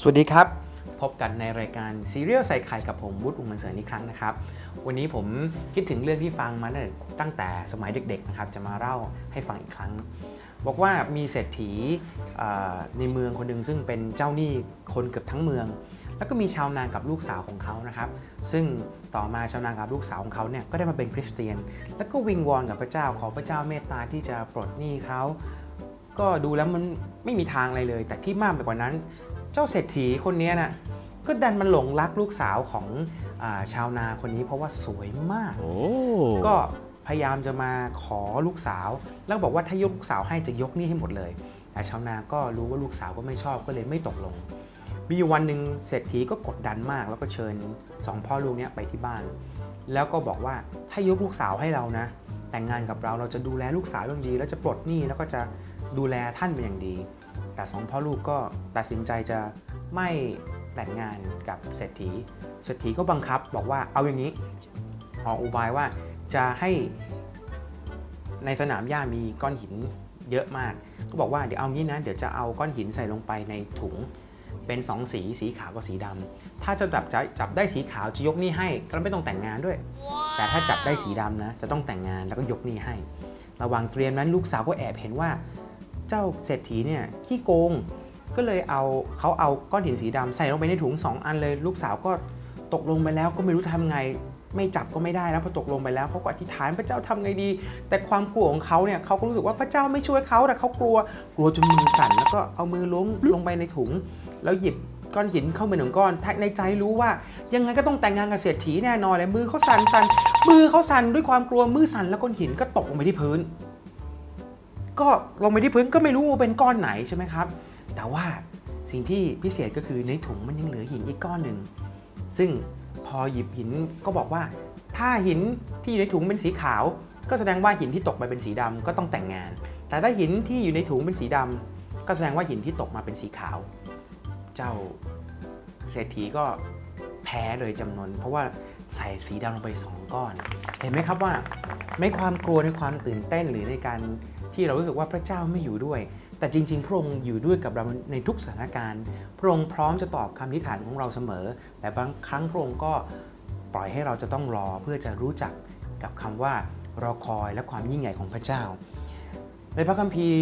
สวัสดีครับ พบกันในรายการซีเรียลใส่ไข่กับผมวุฒิอุงมันเสริญอีกครั้งนะครับ วันนี้ผมคิดถึงเรื่องที่ฟังมาตั้งแต่สมัยเด็กๆนะครับจะมาเล่าให้ฟังอีกครั้ง บอกว่ามีเศรษฐีในเมืองคนหนึ่งซึ่งเป็นเจ้าหนี้คนเกือบทั้งเมือง แล้วก็มีชาวนากับลูกสาวของเขานะครับ ซึ่งต่อมาชาวนากับลูกสาวของเขาเนี่ยก็ได้มาเป็นคริสเตียน แล้วก็วิงวอนกับพระเจ้าขอพระเจ้าเมตตาที่จะปลดหนี้เขาก็ดูแล้วมันไม่มีทางอะไรเลย แต่ที่มากไปกว่านั้น เจ้าเศรษฐีคนเนี้ยนะก็ดันมันหลงรักลูกสาวของอาชาวนาคนนี้เพราะว่าสวยมากโอ้ก็พยายามจะมาขอลูกสาว แล้วบอกว่าถ้ายกลูกสาวให้จะยกหนี้ให้หมดเลย แต่ชาวนาก็รู้ว่าลูกสาวก็ไม่ชอบก็เลยไม่ตกลง มีอยู่วันหนึ่งเศรษฐีก็กดดันมาก แล้วก็เชิญสองพ่อลูกเนี้ยไปที่บ้าน แล้วก็บอกว่าถ้ายกลูกสาวให้เรานะ แต่งงานกับเราเราจะดูแลลูกสาวอย่างดี แล้วจะปลดหนี้แล้วก็จะดูแลท่านเป็นอย่างดี แต่สองพ่อลูกก็ตัดสินใจจะไม่แต่งงานกับเศรษฐี เศรษฐีก็บังคับบอกว่าเอาอย่างนี้ออกอุบายว่าจะให้ในสนามหญ้ามีก้อนหินเยอะมาก ก็บอกว่าเดี๋ยวเอางี้นะ เดี๋ยวจะเอาก้อนหินใส่ลงไปในถุง เป็นสองสี สีขาวกับสีดำถ้าจะจับจะจับได้สีขาวจะยกหนี้ให้ ก็ไม่ต้องแต่งงานด้วย แต่ถ้าจับได้สีดำนะ จะต้องแต่งงานแล้วก็ยกหนี้ให้ ระหว่างเตรียมนั้นลูกสาวก็แอบเห็นว่า เจ้าเศรษฐีเนี่ยขี้โกงก็เลยเอาเขาเอาก้อนหินสีดำใส่ลงไปในถุง 2 อันเลย ลูกสาวก็ตกลงไปแล้วก็ไม่รู้ทำไง ไม่จับก็ไม่ได้แล้วพอตกลงไปแล้วเขาก็อธิษฐานพระเจ้าทำไงดี แต่ความกลัวของเขาเนี่ยเขาก็รู้สึกว่าพระเจ้าไม่ช่วยเขาแต่เขากลัวกลัวจนมือสั่นแล้วก็เอามือล้วงลงไปในถุง แล้วหยิบก้อนหินเข้ามาหนึ่งก้อนในใจรู้ว่า ยังไงก็ต้องแต่งงานกับเศรษฐีแน่นอนเลยมือเขาสั่นสั่นมือเขาสั่นด้วยความกลัวมือสั่นแล้วก้อนหินก็ตกลงไปที่พื้น ก็ลงไปที่พื้นก็ไม่รู้ว่าเป็นก้อนไหนใช่ไหมครับ แต่ว่าสิ่งที่พิเศษก็คือในถุงมันยังเหลือหินอีกก้อนหนึ่ง ซึ่งพอหยิบหินก็บอกว่า ถ้าหินที่อยู่ในถุงเป็นสีขาว ก็แสดงว่าหินที่ตกไปเป็นสีดำก็ต้องแต่งงาน แต่ถ้าหินที่อยู่ในถุงเป็นสีดำก็แสดงว่าหินที่ตกมาเป็นสีขาว เจ้าเศรษฐีก็แพ้เลยจำนวน เพราะว่าใส่สีดำลงไปสองก้อน เห็นไหมครับว่า ในความกลัวในความตื่นเต้นหรือในการที่เรารู้สึกว่าพระเจ้าไม่อยู่ด้วย แต่จริง ๆ พระองค์อยู่ด้วยกับเราในทุกสถานการณ์ พระองค์พร้อมจะตอบคำอธิฐานของเราเสมอ แต่บางครั้งพระองค์ก็ปล่อยให้เราจะต้องรอเพื่อจะรู้จักกับคำว่ารอคอยและความยิ่งใหญ่ของพระเจ้า ในพระคัมภีร์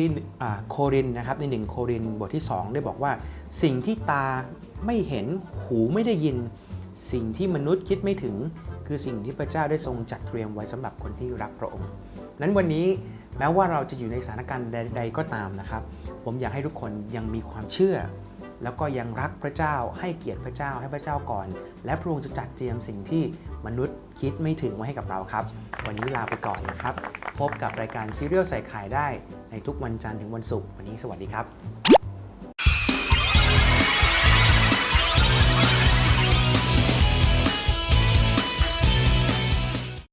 โครินนะครับในหนึ่งโครินบทที่ 2 ได้บอกว่า สิ่งที่ตาไม่เห็นหูไม่ได้ยิน สิ่งที่มนุษย์คิดไม่ถึง คือสิ่งที่พระเจ้าได้ทรงจัดเตรียมไว้สำหรับคนที่รักพระองค์ นั้นวันนี้แม้ว่าเราจะอยู่ในสถานการณ์ใด ๆ ก็ตามนะครับ ผมอยากให้ทุกคนยังมีความเชื่อ แล้วก็ยังรักพระเจ้า ให้เกียรติพระเจ้าให้พระเจ้าก่อน และพระองค์จะจัดเตรียมสิ่งที่มนุษย์คิดไม่ถึงไว้ให้กับเราครับ วันนี้ลาไปก่อนนะครับ พบกับรายการซีเรียลใส่ไข่ได้ในทุกวันจันทร์ถึงวันศุกร์วันนี้สวัสดีครับ